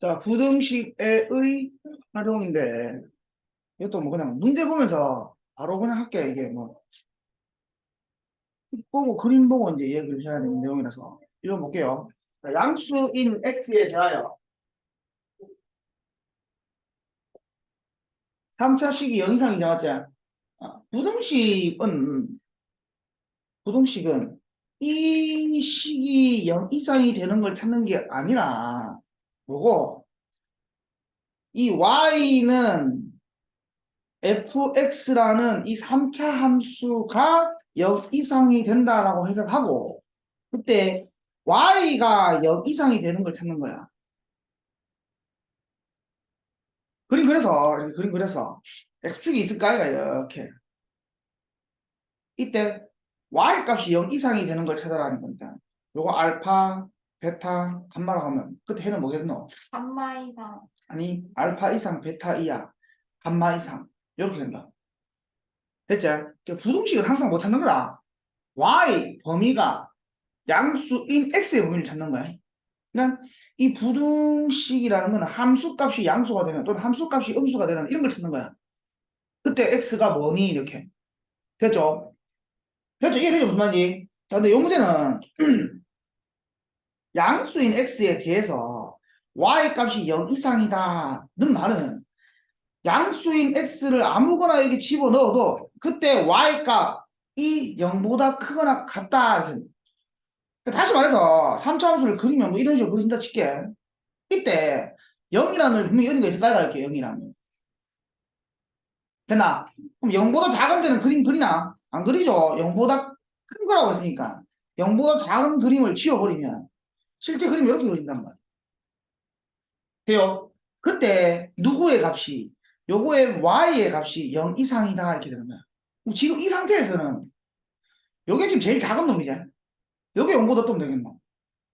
자, 부등식의 활용인데, 이것도 뭐 그냥 문제 보면서 바로 그냥 할게, 이게 뭐. 보고 그림 보고 이제 얘기를 해야 되는 내용이라서. 읽어볼게요. 자, 양수인 x에 대하여 3차 식이 0 이상이 나왔지? 아, 부등식은, 부등식은 이 식이 0 이상이 되는 걸 찾는 게 아니라, 뭐고, 이 y는 fx라는 이 3차 함수가 0 이상이 된다라고 해석하고, 그때 y가 0 이상이 되는 걸 찾는 거야. 그림 그래서, 그림 그래서, x축이 있을까요? 이렇게. 이때 y 값이 0 이상이 되는 걸 찾아라는 거니까. 요거 알파, 베타, 감마라고 하면 그때 해는 뭐겠노? 감마 이상. 아니 알파 이상, 베타 이하, 감마 이상 이렇게 된다. 됐지? 그 부등식은 항상 못 찾는 거다. y 범위가 양수인 x의 범위를 찾는 거야. 그러니까 이 부등식이라는 건 함수값이 양수가 되는 또는 함수값이 음수가 되는 이런 걸 찾는 거야. 그때 x가 뭐니 이렇게 됐죠? 됐죠? 이해되죠 무슨 말인지? 자, 근데 이 문제는 양수인 x에 대해서 y 값이 0 이상이다 는 말은 양수인 x를 아무거나 이렇게 집어넣어도 그때 y 값이 0보다 크거나 같다. 그러니까 다시 말해서 3차 함수를 그리면 뭐 이런 식으로 그려진다 칠게. 이때 0이라는 분명히 어딘가 있을 까요? 할게 0이라는. 됐나? 그럼 0보다 작은 데는 그림 그리나? 안 그리죠? 0보다 큰 거라고 했으니까. 0보다 작은 그림을 지워버리면 실제 그림이 이렇게 그린단 말이야. 돼요? 그때 누구의 값이 요거의 y의 값이 0 이상이다 이렇게 되는 거야. 지금 이 상태에서는 요게 지금 제일 작은 놈이잖아. 요게 0보다 좀 되겠나?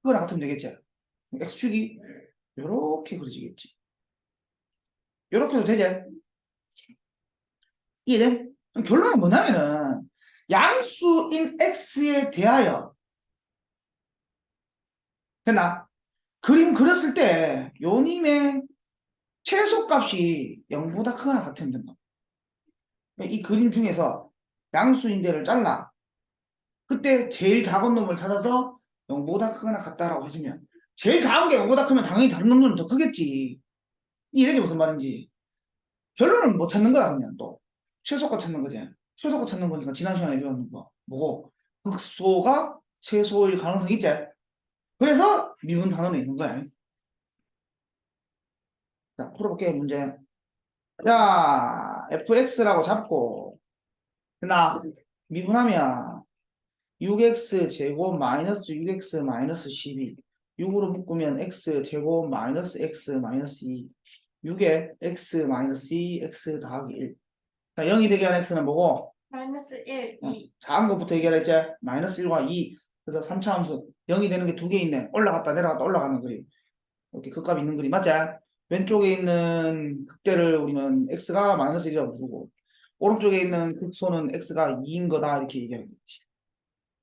그거랑 같으면 되겠지. x축이 요렇게 그려지겠지. 요렇게 해도 되지? 이해돼? 결론은 뭐냐면은 양수인 x에 대하여 됐나? 그림 그렸을 때 요님의 최소값이 0보다 크거나 같으면 된다. 이 그림 중에서 양수인데를 잘라. 그때 제일 작은 놈을 찾아서 0보다 크거나 같다라고 해주면 제일 작은 게 0보다 크면 당연히 다른 놈들은 더 크겠지. 이해되지 무슨 말인지. 결론은 못 찾는 거야 그냥 또. 최소값 찾는 거지. 최소값 찾는 거니까 지난 시간에 배웠는 거. 뭐고 극소가 최소일 가능성이 있지. 그래서 미분 단원에 있는 거야. 자, 풀어볼게요, 문제. 자, fx라고 잡고, 나 미분하면 6x 제곱 마이너스 6x 마이너스 12. 6으로 묶으면 x 제곱 마이너스 x 마이너스 2. 6에 x 마이너스 2, x 더하기 1. 자, 0이 되게 하는 x는 뭐고? 마이너스 1, 어, 2. 작은 것부터 얘기하랬지? 마이너스 1과 2. 그래서 3차 함수 0이 되는 게 두 개 있네. 올라갔다 내려갔다 올라가는 그림. 이렇게 극값 있는 그림 맞지? 왼쪽에 있는 극대를 우리는 x가 마이너스 1이라고 부르고 오른쪽에 있는 극소는 x가 2인 거다 이렇게 얘기하는 거지.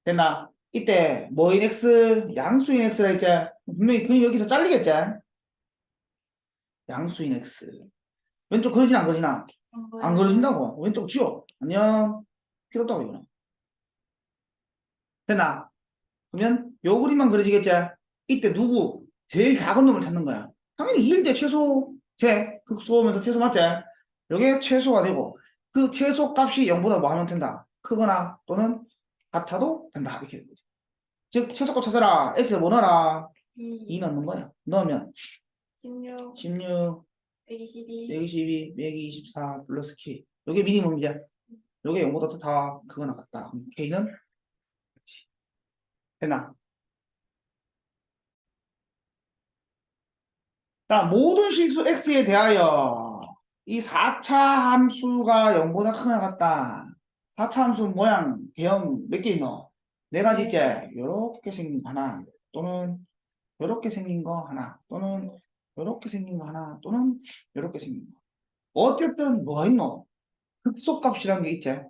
됐나? 이때 뭐인 x, 양수인 x라 했지? 분명히 그림 여기서 잘리겠지? 양수인 x. 왼쪽 그러지나 안 그러지나? 안 그려진다고. 왼쪽 지워. 안녕. 필요 없다고 이거는. 됐나? 그러면 요 그림만 그려지겠지? 이때 누구? 제일 작은 놈을 찾는 거야. 당연히 2일 때 최소 제 극소하면서 최소 맞지? 요게 최소가 되고 그 최소 값이 0보다 뭐 하면 된다. 크거나 또는 같아도 된다. 이렇게 되는 거지. 즉 최소값 찾아라. x에 뭐 넣어라? 2 2, 넣는 거야. 넣으면 16, 16, 122. 122, 124 플러스 k. 요게 미니멈이지. 요게 0보다 더 크거나 같다. 그럼 k는. 됐나? 자, 모든 실수 x에 대하여 이 4차 함수가 0보다 크거나 같다. 4차 함수 모양, 대형 몇 개 있노? 네 가지 있지? 요렇게 생긴 거 하나, 또는 요렇게 생긴 거 하나, 또는 요렇게 생긴 거 하나, 또는 요렇게 생긴 거. 어쨌든 뭐가 있노? 극소값이라는 게 있지?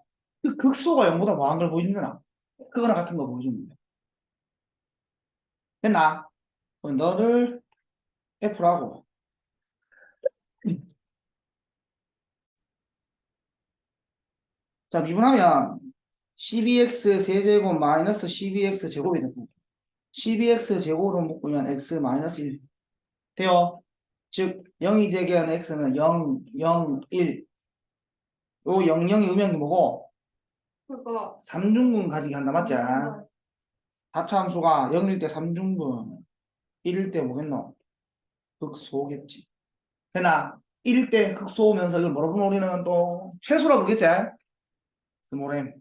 그 극소가 0보다 뭐한 걸 보여주는 거나? 크거나 같은 거 보여주는 거야. 됐나? 너를 F라고. 자 미분하면 12x 세제곱 마이너스 12x 제곱이 됩니다. 12x 제곱으로 묶으면 x 마이너스 1 돼요. 즉 0이 되게 하는 x는 0, 0, 1. 요 0, 0이 음영이 뭐고? 그거. 3중근 가지게 한다 맞지? 어. 4차 함수가 0일 때 3중근 1일 때 뭐겠노? 극소겠지. 되나? 1일 때 극소오면서 이걸 뭐라고 부르는 우리는 또 최소라고 부르겠지? 스모렘.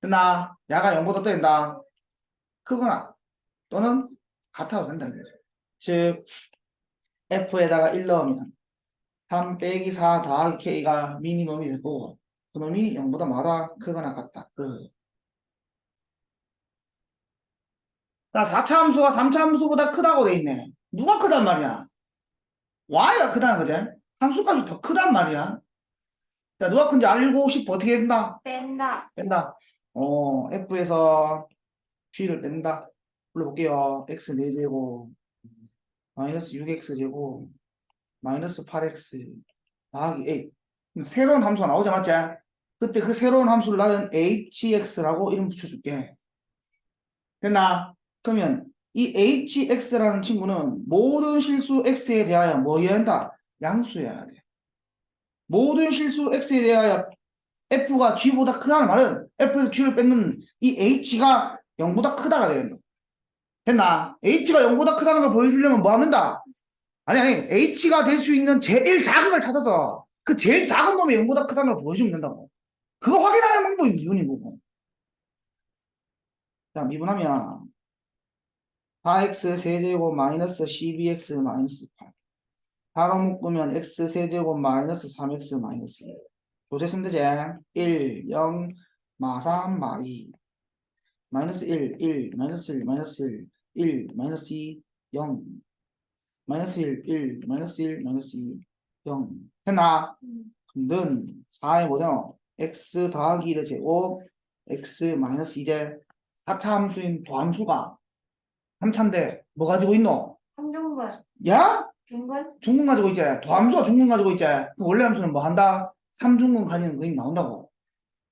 되나? 야가 0보다 된다. 크거나 또는 같아도 된다. 즉 F에다가 1 넣으면 3 빼기 4 더하기 K가 미니멈이 되고 그놈이 0보다 뭐다 크거나 같다. 그. 자, 4차 함수가 3차 함수보다 크다고 돼 있네. 누가 크단 말이야? y가 크다는 거지. 함수값이 더 크단 말이야. 자, 누가 큰지 알고 싶어. 어떻게 된다? 뺀다. 뺀다. 어, F에서 G를 뺀다. 불러볼게요. X 4제곱, 마이너스 6X제곱, 마이너스 8X, 더하기 A. 새로운 함수가 나오자, 맞지? 그때 그 새로운 함수를 나는 HX라고 이름 붙여줄게. 됐나? 그러면 이 HX라는 친구는 모든 실수 X에 대하여 뭐여야 한다? 양수여야 돼. 모든 실수 X에 대하여 F가 G보다 크다는 말은 F에서 G를 뺏는 이 H가 0보다 크다가 되겠다. 됐나? H가 0보다 크다는 걸 보여주려면 뭐 하는다? 아니, 아니, H가 될 수 있는 제일 작은 걸 찾아서 그 제일 작은 놈이 0보다 크다는 걸 보여주면 된다고. 그거 확인하는 방법이 미분인 거고. 자, 미분하면 4x 세제곱 마이너스 12x 마이너스 8. 4로 묶으면 x 세제곱 마이너스 3x 마이너스 1. 조세 쓰면 되지? 1, 0, 마 3, 마 2. 마이너스 1, 1, 마이너스 1, 마이너스 1, 1, 마이너스 2, 0. 마이너스 1, 1, 마이너스 1, 마이너스 2, 0. 했나? 음, 는 4의 뭐죠? x 더하기 1의 제곱, x 마이너스 1의 4차 함수인 도함수가 3차인데 뭐 가지고 있노? 삼중근. 야? 중근. 중근 가지고 있지. 도함수가 중근 가지고 있지. 그럼 원래 함수는 뭐 한다? 3중근 가지는 그림이 나온다고.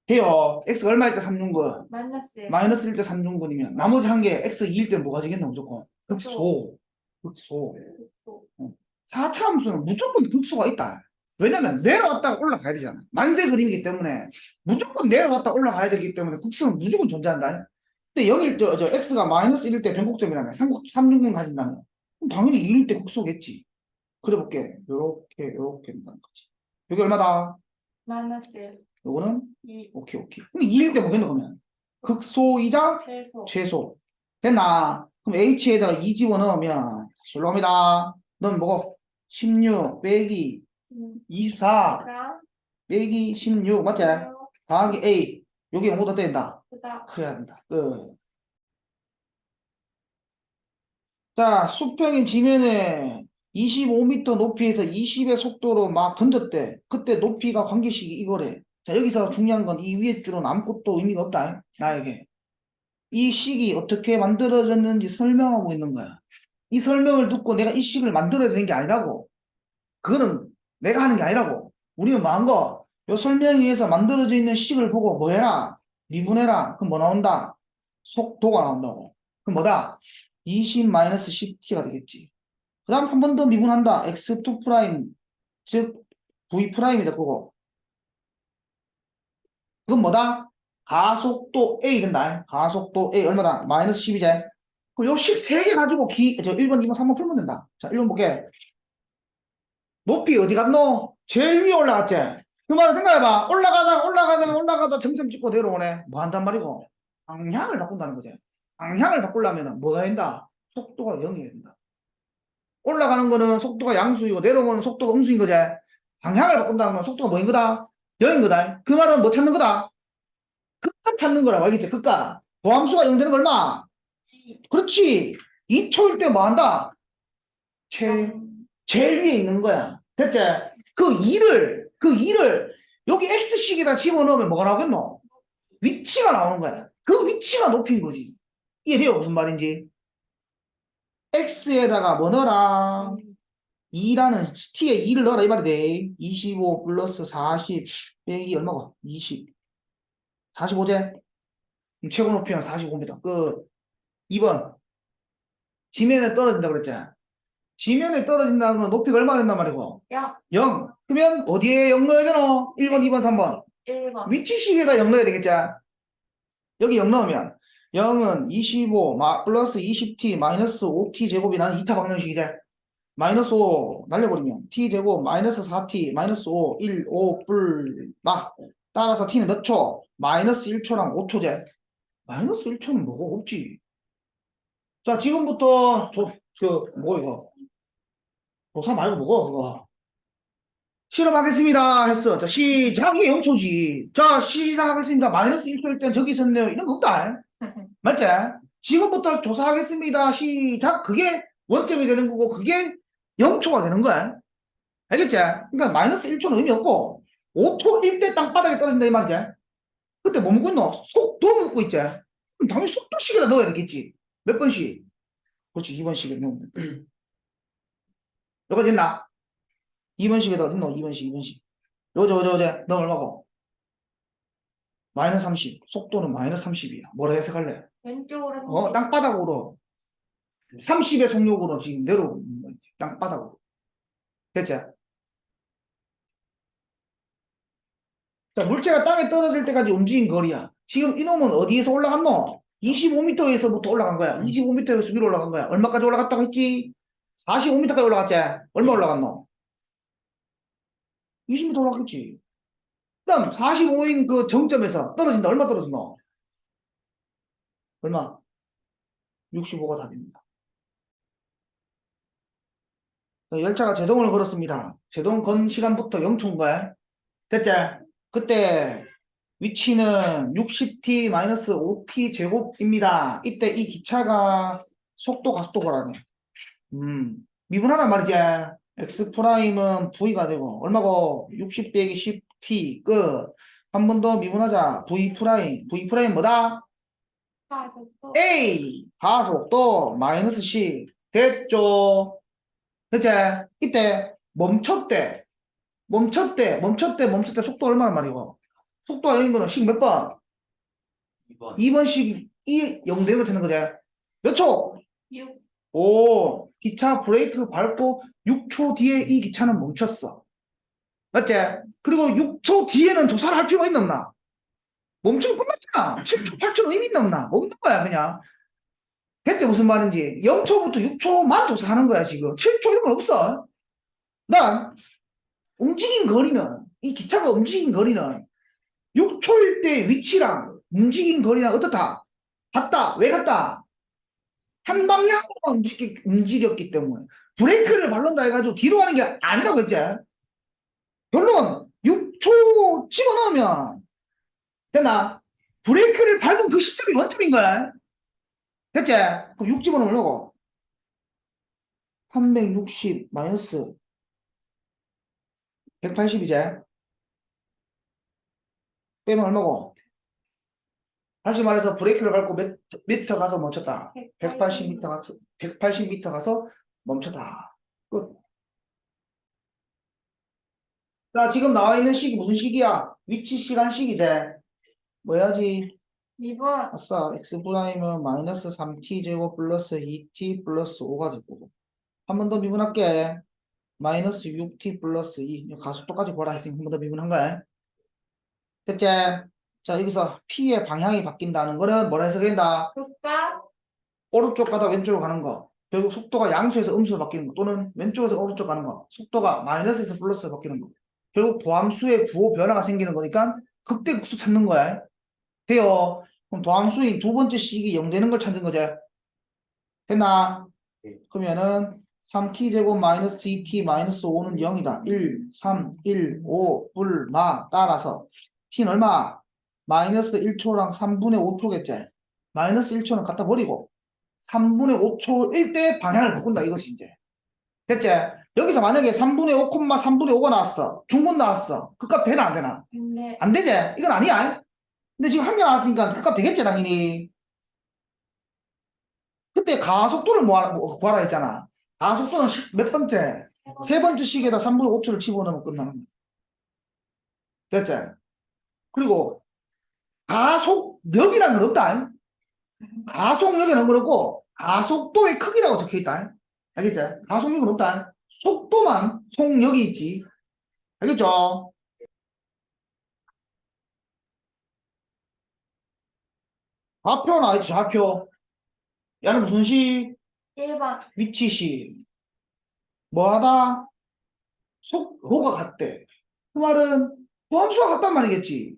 돼요. x 얼마일 때 3중근? 마이너스. 마이너스 1때 3중근이면 나머지 한 개 x 2일 때뭐 가지겠나 무조건? 극소. 극소. 또. 4차 함수는 무조건 극소가 있다. 왜냐면 내려왔다가 올라가야 되잖아. 만세 그림이기 때문에 무조건 내려왔다 올라가야 되기 때문에 극소는 무조건 존재한다. 근데 0일 때, 저 x가 마이너스 1일 때 변곡점이라면 3, 3중근 가진다면 그럼 당연히 2일 때 극소겠지. 그래 볼게. 요렇게 요렇게 된다는 거지. 여기 얼마다? 마이너스 요거는 2. 오케이 오케이. 그럼 2일 때 뭐겠노 그러면? 극소이자 최소. 최소. 됐나? 그럼 h에다가 2 집어넣으면 실로입니다. 넌 뭐고? 16 빼기 음, 24 자. 빼기 16 맞지? 더하기 A 여기 0보다 된다. 그다. 커야 된다. 끝. 자, 수평인 지면에 25m 높이에서 20의 속도로 막 던졌대. 그때 높이가 관계식이 이거래. 자, 여기서 중요한 건 이 위에 줄은 아무것도 의미가 없다. 나에게. 이 식이 어떻게 만들어졌는지 설명하고 있는 거야. 이 설명을 듣고 내가 이 식을 만들어야 되는 게 아니라고. 그거는 내가 하는 게 아니라고. 우리는 뭐한 거? 요 설명에 의해서 만들어져 있는 식을 보고 뭐 해라? 미분해라. 그럼 뭐 나온다? 속도가 나온다고. 그럼 뭐다? 20-10t가 되겠지. 그 다음 한 번 더 미분한다. x2 프라임, 즉 v 프라임이다. 그거. 그건 뭐다? 가속도 a 된다. 가속도 a 얼마다? 마이너스 10이제. 그럼 요식 3개 가지고 기, 저 1번, 2번, 3번 풀면 된다. 자, 1번 볼게. 높이 어디 갔노? 제일 위에 올라갔지? 그 말을 생각해봐. 올라가다, 올라가다, 올라가다 점점 찍고 내려오네. 뭐 한단 말이고? 방향을 바꾼다는 거지. 방향을 바꾸려면 뭐가 된다? 속도가 0이 된다. 올라가는 거는 속도가 양수이고 내려오는 속도가 음수인 거지. 방향을 바꾼다는 건 속도가 뭐인 거다? 0인 거다. 그 말은 뭐 찾는 거다? 극값 찾는 거라고 알겠지? 극값. 보함수가 0 되는 거 얼마? 그렇지. 2초일 때 뭐 한다? 최, 음, 제일 위에 있는 거야. 됐지? 그 2를, 그 2를 여기 X식에다 집어넣으면 뭐가 나오겠노? 위치가 나오는 거야. 그 위치가 높인 거지. 이해돼요? 무슨 말인지? X에다가 뭐 넣어라? 2라는 T에 2를 넣어라 이 말이 돼. 25 플러스 40 빼기 얼마고? 20. 45제. 최고 높이는 45m. 끝. 2번. 지면에 떨어진다 그랬잖아. 지면에 떨어진다는 건 높이가 얼마 된단 말이고? 영. 0. 그러면 어디에 0 넣어야 되노? 1번, 2번, 3번. 1번. 위치식에다 0 넣어야 되겠지? 여기 0 넣으면 0은 25 마, 플러스 20t 마이너스 5t 제곱이 나는 2차 방정식이지. 마이너스 5 날려버리면 t 제곱 마이너스 4t 마이너스 5 1 5 뿔마 따라서 t는 몇 초? 마이너스 1초랑 5초제. 마이너스 1초는 뭐가 없지. 자 지금부터 저 그 뭐 이거 조사 말고 뭐고 그거 실험하겠습니다 했어. 자, 시작. 이게 0초지. 자, 시작하겠습니다. 마이너스 1초일 땐 저기 있었네요. 이런 거 없다. 맞지? 지금부터 조사하겠습니다. 시작. 그게 원점이 되는 거고, 그게 0초가 되는 거야. 알겠지? 그러니까 마이너스 1초는 의미 없고, 5초일 때 땅바닥에 떨어진다 이 말이지. 그때 뭐 묻고 있노? 속도 묻고 있지. 그럼 당연히 속도식에다 넣어야 되겠지. 몇 번씩? 그렇지, 2번씩에 넣으면. 여기까지 됐나? 2번씩에다 어디 넣어? 2번씩, 2번씩. 요저, 요저, 요저. 너 얼마고? 마이너스 30. 속도는 마이너스 30이야. 뭐라 해석할래? 왼쪽으로. 어, 땅바닥으로. 30의 속력으로 지금 내려오고 있는 거지. 땅바닥으로. 됐지? 자, 물체가 땅에 떨어질 때까지 움직인 거리야. 지금 이놈은 어디에서 올라갔노? 25m에서부터 올라간 거야. 25m에서 위로 올라간 거야. 얼마까지 올라갔다고 했지? 45m까지 올라갔지? 얼마 올라갔노? 20m 올라갔겠지. 그 다음 45인 그 정점에서 떨어진다. 얼마 떨어졌노? 얼마? 65가 답입니다. 자, 열차가 제동을 걸었습니다. 제동 건 시간부터 0초인 거야. 됐지? 그때 위치는 60t-5t 제곱입니다. 이때 이 기차가 속도 가속도 거라네. 음, 미분하란 말이지. X 프라임은 v가 되고 얼마고 60 빼기 10t 끝. 한 번 더 미분하자. v 프라임. v 프라임 뭐다? 가속도. A 가속도 마이너스 C 됐죠? 됐지? 이때 멈췄대 멈췄대 멈췄대 멈췄대 속도 얼마나 말이고 속도가 있는 거는 식 몇 번? 2번 2번씩 이 0되는 거 찾는 거지 몇 초? 6. 오 기차 브레이크 밟고 6초 뒤에 이 기차는 멈췄어 맞지? 그리고 6초 뒤에는 조사를 할 필요가 있나 없나? 멈추면 끝났잖아 7초 8초는 의미 있나 없나? 없는 거야 그냥 대체 무슨 말인지 0초부터 6초만 조사하는 거야 지금 7초 이런 건 없어 난 움직인 거리는 이 기차가 움직인 거리는 6초일 때 위치랑 움직인 거리랑 어떻다? 같다 왜 같다? 한 방향으로 움직, 움직였기 때문에 브레이크를 밟는다 해가지고 뒤로 가는 게 아니라고 했지 결론 6초 집어넣으면 됐나? 브레이크를 밟은 그 시점이 원점인 거야 됐지? 그럼 6 집어넣으려고 360 마이너스 180이제 빼면 얼마고? 다시 말해서 브레이크를 밟고 몇 미터 가서 멈췄다 180m 가서 180m 가서 멈췄다. 끝. 자, 지금 나와 있는 식이 무슨 식이야? 위치 시간 식이지. 뭐 해야지? 2번. 아싸, x 프라임은 마이너스 3t 제곱 플러스 2t 플러스 5가 될 거고. 한 번 더 미분할게. 마이너스 6t 플러스 2. 가속도까지 구하라 했으니 한 번 더 미분한 거야. 됐지? 자, 여기서 p의 방향이 바뀐다는 거는 뭐라 해석해야 된다? 국가. 오른쪽 가다 왼쪽으로 가는 거. 결국 속도가 양수에서 음수로 바뀌는 거. 또는 왼쪽에서 오른쪽 가는 거. 속도가 마이너스에서 플러스로 바뀌는 거. 결국 도함수의 부호 변화가 생기는 거니까 극대극수 찾는 거야. 돼요. 그럼 도함수인 두 번째 식이 0 되는 걸 찾는 거지. 됐나? 네. 그러면은 3t 제곱 마이너스 2t 마이너스 5는 0이다. 1, 3, 1, 5, 불마 따라서 t는 얼마? 마이너스 1초랑 3분의 5초겠지. 마이너스 1초는 갖다 버리고 3분의 5초일 때 방향을 바꾼다 이것이 이제 됐지? 여기서 만약에 3분의 5, 3분의 5가 나왔어 중분 나왔어 그값 되나 안 되나? 네. 안 되지? 이건 아니야 근데 지금 한 개 나왔으니까 그값 되겠지 당연히 그때 가속도를 모아, 뭐 구하라 했잖아 가속도는 시- 몇 번째? 세 번째 식에다 3분의 5초를 집어넣으면 끝나는 거야 됐지? 그리고 가속력이라는 건 없다. 건 없고 가속도의 크기라고 적혀 있다. 알겠지? 가속력은 없다. 속도만 속력이 있지. 알겠죠? 좌표 나와있지, 좌표. 얘는 무슨 시? 1번 위치 시. 뭐하다? 속도가 같대. 그 말은 도함수가 같단 말이겠지.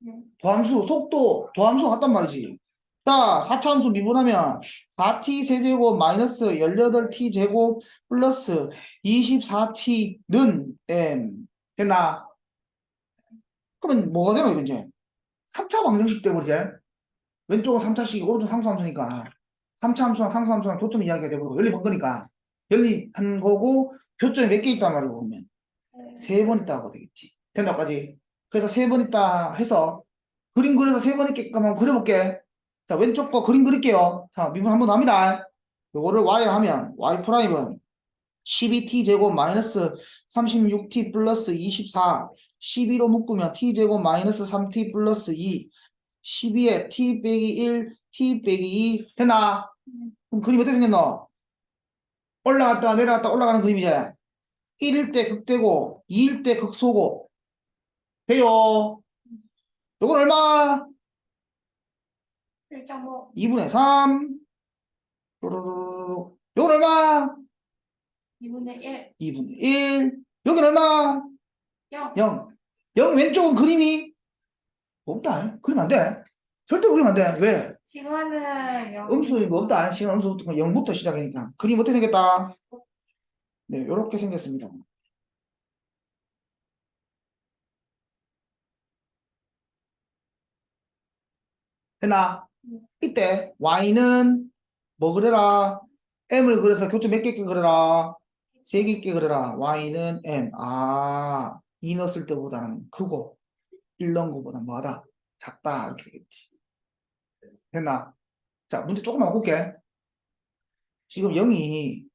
네. 도함수, 속도, 도함수가 같단 말이지. 자, 4차함수 미분하면 4t 세제곱 마이너스 18t 제곱 플러스 24t는 m 됐나? 그러면 뭐가 되나 이거 이제? 3차 방정식 돼버리지? 왼쪽은 3차식, 오른쪽 상수함수니까 3차 함수랑 상수함수랑 교점 이야기가 돼버리고 연립한 거니까 연립한 거고 교점이 몇 개 있단 말이고 그러면 세 번 있다고 되겠지. 된다까지. 그래서 세 번 있다 해서 그림 그려서 세 번 있게끔 한번 그려볼게. 자, 왼쪽 거 그림 그릴게요. 자, 미분 한번 합니다. 요거를 y 하면 y 프라임은 12t 제곱 마이너스 36t 플러스 24 12로 묶으면 t 제곱 마이너스 3t 플러스 2 12에 t 빼기 1 t 빼기 2 됐나? 그럼 그림 어떻게 생겼노? 올라갔다 내려갔다 올라가는 그림이지. 1일 때 극대고 2일 때 극소고 돼요. 요건 얼마? 1.5 2분의 3 요건 얼마? 2분의 1 2분의 1 여긴 얼마? 0 0 0 왼쪽은 그림이? 없다. 그림 안 돼. 절대 그림 안 돼. 왜? 시간은 0 음수인 거 없다. 시간 음수부터 0부터 시작하니까. 그림 어떻게 생겼다? 네 요렇게 생겼습니다 됐나? 이때 y는 뭐 그래라? M을 그려서 교점 몇개 그려라? 세 개 있게 그려라. y는 m 아 2 넣었을 때보다는 크고 1 넣은 것보다 뭐하다? 작다. 이렇게 되겠지. 됐나? 자 문제 조금만 바꿀게. 지금 0이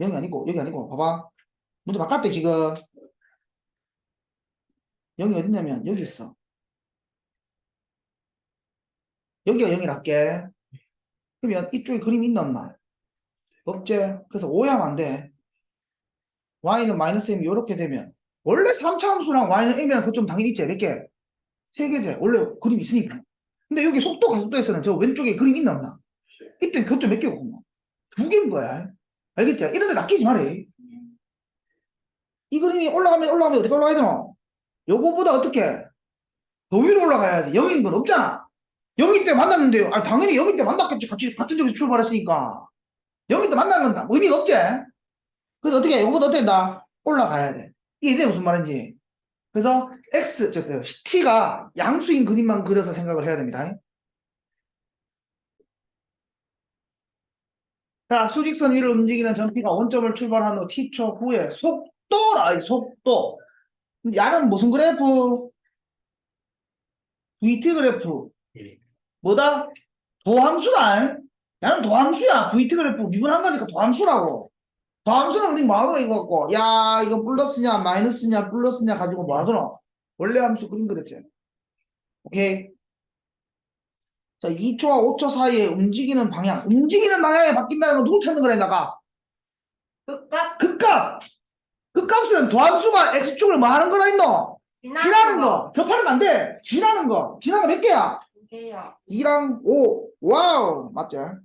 0이 아니고 여기 아니고 봐봐. 문제 바꿨대 지금. 0이 어딨냐면 여기 있어 여기가 0이 낫게 그러면 이쪽에 그림이 있나 없나? 없지? 그래서 오해하면 안 돼. y는 마이너스 m 이렇게 되면 원래 3차 함수랑 y는 m이랑 그좀 당연히 있지 몇 개? 세 개제 원래 그림이 있으니까 근데 여기 속도 가속도에서는 저 왼쪽에 그림 있나 없나? 이때 교점 몇 개고? 두 개인 거야 알겠지? 이런 데 낚이지 말해 이 그림이 올라가면 올라가면 어떻게 올라가야 되나? 요거보다 어떻게? 더 위로 올라가야지 0인 건 없잖아 0일 때 만났는데요. 아, 당연히 0일 때 만났겠지. 같이, 같은 데서 출발했으니까. 0일 때 만나면 다 의미가 없지? 그래서 어떻게, 해? 이거보다 어떻게 된다? 올라가야 돼. 이게 무슨 말인지. 그래서 X, 저, 그, T가 양수인 그림만 그려서 생각을 해야 됩니다. 자, 수직선 위를 움직이는 전피가 원점을 출발한 후 T초 후에 속도라, 이 속도. 야는 무슨 그래프? VT 그래프. 뭐다? 도함수다. 나는 도함수야. VT 그래프 미분한 거니까 도함수라고. 도함수는 우리 뭐하더라 이거 갖고. 야 이거 플러스냐 마이너스냐 플러스냐 가지고 뭐하더라. 원래 함수 그림 그렸지. 오케이. 자 2초와 5초 사이에 움직이는 방향. 움직이는 방향이 바뀐다는 건 누굴 찾는 거래 나가? 극값 극값. 극값은 도함수가 x축을 뭐 하는 거라 했노? 지나는 거. 접하는 거안 돼. 지나는 거. 지나가 몇 개야? 두 개요 2랑 5. 와우. 맞죠?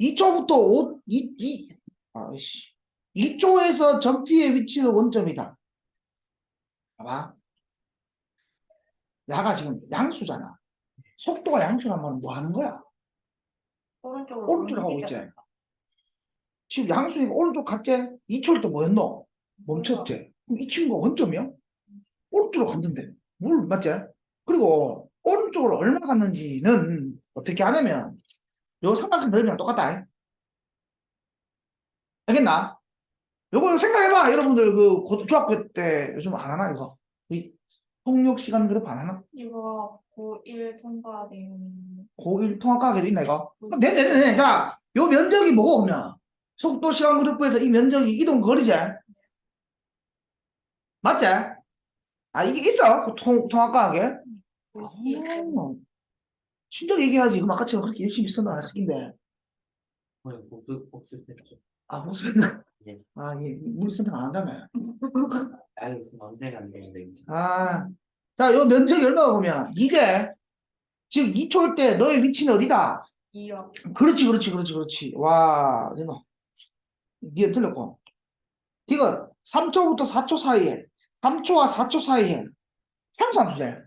2초부터 5, 2, 2, 아이씨. 2초에서 전피의 위치는 원점이다. 봐봐. 야가 지금 양수잖아. 속도가 말은 뭐 하는 거야? 오른쪽으로 오른쪽으로 하고. 있지. 지금 양수니까 오른쪽 갔지? 2초일 때 뭐였노? 멈췄지? 그럼 이 친구가 원점이야? 오른쪽으로 갔는데. 뭘, 맞지? 그리고 오른쪽으로 얼마 갔는지는 어떻게 하냐면 요 삼각형 넓이랑 똑같다. 알겠나? 요거 생각해봐. 여러분들 그 고- 중학교 때 요즘 안 하나 이거? 이 통역 시간 그래프 안 하나? 이거 고1 통과 내용 고1 통합과학에도 있나 이거? 그럼 네네네. 자, 요 면적이 뭐고 그러면? 속도 시간 그래프에서 이 면적이 이동 거리지? 맞지? 아 이게 있어? 그 통, 통합과학에? 어, 진작 얘기하지. 그럼 아까처럼 그렇게 열심히 쓰면 안 쓰긴데. 했죠. 아, 무슨, 예. 아, 예, 우리 선택 안 한다며. 알고 있으면 언제가 안 되는데, 이제. 아, 자, 요 면적이 얼마가 보면, 이제, 지금 2초일 때 너의 위치는 어디다? 이요. 그렇지, 그렇지, 그렇지, 그렇지. 와, 이거. 니가 틀렸고. 이거 3초부터 4초 사이에, 3초와 4초 사이에 상수함수제.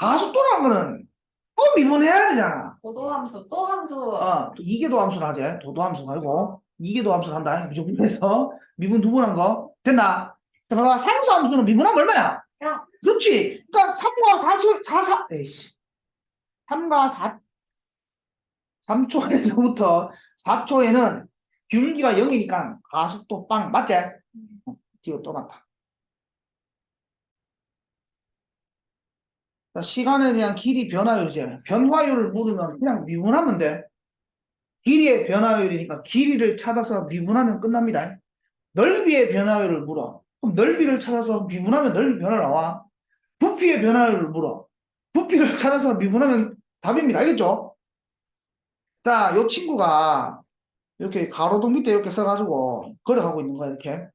가속도라는 거는 또 미분해야 되잖아. 도도함수, 또 함수. 어, 또 이게 도함수를 하지. 도도 함수가 아니고, 이게 도함수를 한다. 미분해서 미분 두 번 한 거. 됐나? 자, 봐봐. 상수 함수는 미분하면 얼마야? 야. 그렇지. 그러니까 3과 4수, 4, 4, 에이씨. 3과 4, 3초에서부터 4초에는 균기가 0이니까 가속도 빵. 맞지? 어, 뒤로 또 났다. 자, 시간에 대한 길이 변화율이제. 변화율을 물으면 그냥 미분하면 돼. 길이의 변화율이니까 길이를 찾아서 미분하면 끝납니다. 넓이의 변화율을 물어. 그럼 넓이를 찾아서 미분하면 넓이 변화 나와. 부피의 변화율을 물어. 부피를 찾아서 미분하면 답입니다. 알겠죠? 자, 요 친구가 이렇게 가로등 밑에 이렇게 써가지고 걸어가고 있는 거야, 이렇게.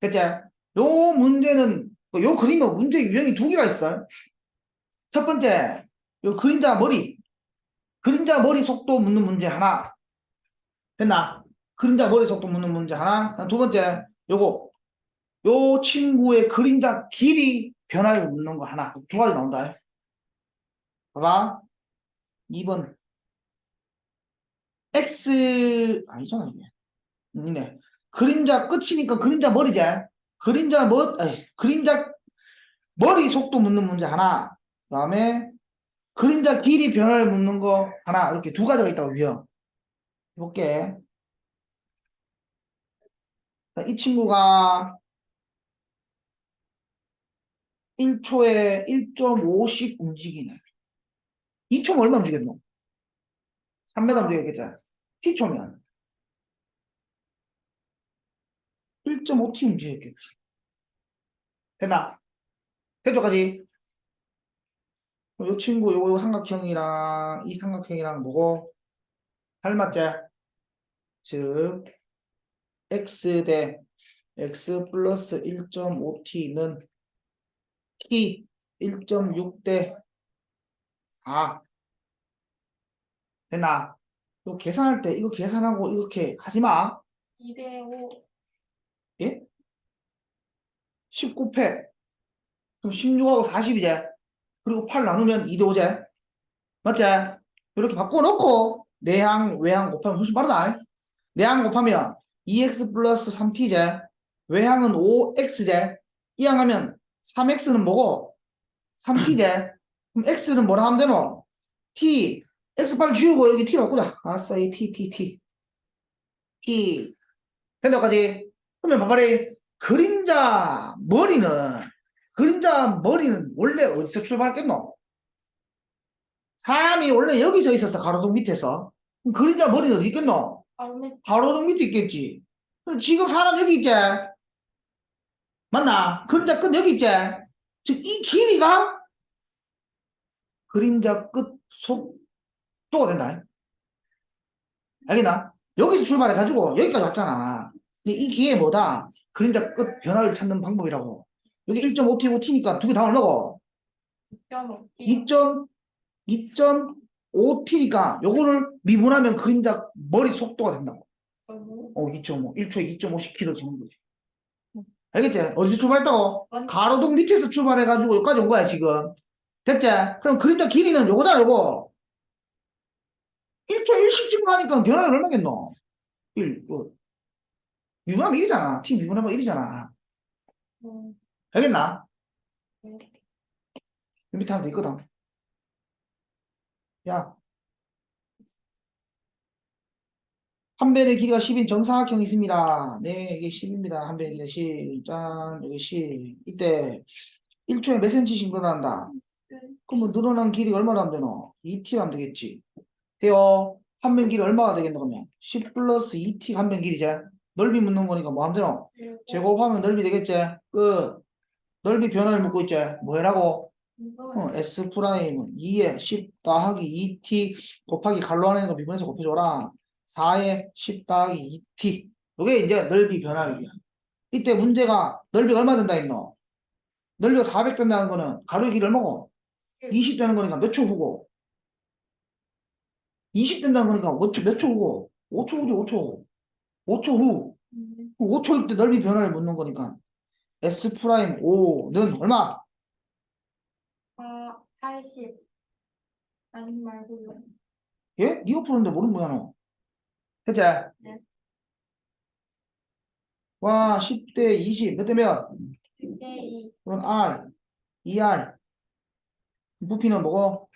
그치? 요 문제는, 요 그림은 문제 유형이 두 개가 있어요. 첫 번째, 요 그림자 머리. 그림자 머리 속도 묻는 문제 하나. 됐나? 그림자 머리 속도 묻는 문제 하나. 두 번째, 요거. 요 친구의 그림자 길이 변화를 묻는 거 하나. 두 가지 나온다. 봐봐. 2번. X, 아니잖아, 이게. 음, 있네. 그림자 끝이니까 그림자 머리지. 그림자 머, 에이, 그림자 머리 속도 묻는 문제 하나. 그 다음에 그림자 길이 변화를 묻는 거 하나. 이렇게 두 가지가 있다고 유형. 볼게. 자, 이 친구가 1초에 1.5씩 움직이네. 2초면 얼마 움직였노? 3m 움직였겠지? T초면 1.5T 움직였겠지. 됐나? 됐죠까지? 이 친구 요거, 요거 삼각형이랑 이 삼각형이랑 뭐고? 닮았지? 즉 x 대 x 플러스 1.5t는 t 1.6 대 4 됐나? 이거 계산할 때 이거 계산하고 이렇게 하지 마. 2대 5. 예? 19패. 그럼 16하고 40이제. 그리고 8 나누면 2대 5제. 맞지? 이렇게 바꿔놓고 내항, 외항 곱하면 훨씬 빠르다. 내항 곱하면 2x 플러스 3t제. 외항은 5x제. 이항하면 3x는 뭐고? 3t제. 그럼 x는 뭐라 하면 되노? t. x 빨리 지우고 여기 t로 바꾸자. 아싸, 이 t, t, t. t. 된다까지. 그러면 봐봐리. 그림자 머리는, 그림자 머리는 원래 어디서 출발했겠노? 사람이 원래 여기서 있었어, 가로등 밑에서. 그럼 그림자 머리는 어디 있겠노? 가로등 밑에 있겠지. 지금 사람 여기 있지? 맞나? 그림자 끝 여기 있지? 즉, 이 길이가 그림자 끝 속도가 된다. 알겠나? 여기서 출발해가지고 여기까지 왔잖아. 근데 이 기회 뭐다? 그림자 끝 변화를 찾는 방법이라고. 여기 1.5t고 t니까 두 개 다 얼마고? 2.5. 2.5t니까 요거를 미분하면 그림자 머리 속도가 된다고. 어, 2.5. 1초에 2.5씩 길어지는 거지. 알겠지? 어디서 출발했다고? 가로등 밑에서 출발해가지고 여기까지 온 거야, 지금. 됐지? 그럼 그림자 길이는 요거다, 요거. 1초 1씩 하니까 변화가 얼마겠노? 1, 그. 미분하면 1이잖아. t 미분하면 1이잖아. 음, 알겠나? 네. 이 밑에 하면 돼 있거든. 야. 한 변의 길이가 10인 정사각형이 있습니다. 네, 이게 10입니다. 한 변의 길이가 10. 짠, 여기 10. 이때 1초에 몇 센치씩 늘어난다. 그러면 늘어난 길이가 얼마나 하면 되노? 2t 하면 되겠지. 돼요. 한변 길이 얼마가 되겠노, 그러면? 10 플러스 2t 한변 길이지. 넓이 묻는 거니까 뭐 하면 되노? 그리고 제곱하면 넓이 되겠지? 끝. 넓이 변화를 묻고 있지? 뭐 해라고? 이거 어, S 프라임은 2에 10 더하기 2t 곱하기 갈로 안에 있는 거 미분해서 곱해줘라. 4에 10 더하기 2t. 이게 이제 넓이 변화율이야. 이때 문제가 넓이가 얼마 된다 했노? 넓이가 400 된다는 거는 가로의 길이 얼마고? 20 되는 거니까 몇 초 후고? 20 된다는 거니까 몇 초, 몇초 후고? 5초 후죠, 5초. 5초 후. 음, 5초일 때 넓이 변화를 묻는 거니까. S 프라임 5는 얼마? 아, 80. 아니 말고 예? 니가 푸는데 모르는 거야, 너. 됐지? 네. 와, 10대 20. 몇 대 몇? 6대 2. 그럼 R, 2R. 부피는 뭐고?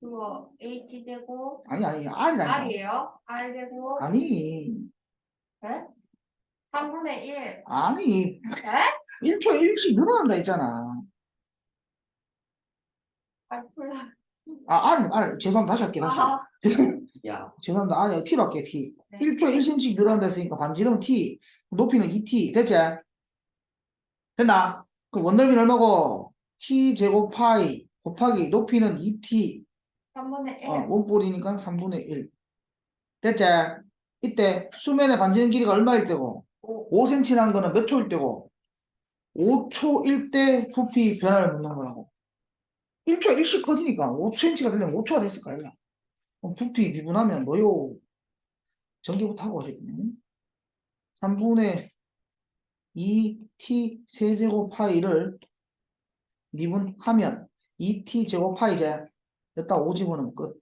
그거 H 제곱 아니, 아니, R이라니까. R이에요. R 제곱 아니, 네? 3분의 1. 아니. 네? 1초에 1씩 늘어난다 했잖아. 플러스. 아, R, R. 죄송합니다. 다시 할게, 다시. 아, 야, 죄송합니다. 아니, T로 할게, T. 네. 1초에 1cm씩 늘어난다 했으니까 반지름은 T. 높이는 2T. 됐지? 됐나? 그럼 원넓이는 얼마고? T 제곱 파이 곱하기 높이는 2T. 3분의 1. 어, 원볼이니까 3분의 1. 됐지? 이때 수면의 반지름 길이가 얼마일 때고? 5cm라는 거는 몇 초일 때고? 5초일 때 부피 변화를 묻는 거라고. 1초에 1씩 커지니까 5cm가 되려면 5초가 됐을 거 아니야. 부피 미분하면 뭐요? 전기부터 하고 하겠네. 3분의 2t 세제곱 파이를 미분하면 2t 제곱 파이제 여기다 5 집어넣으면 끝.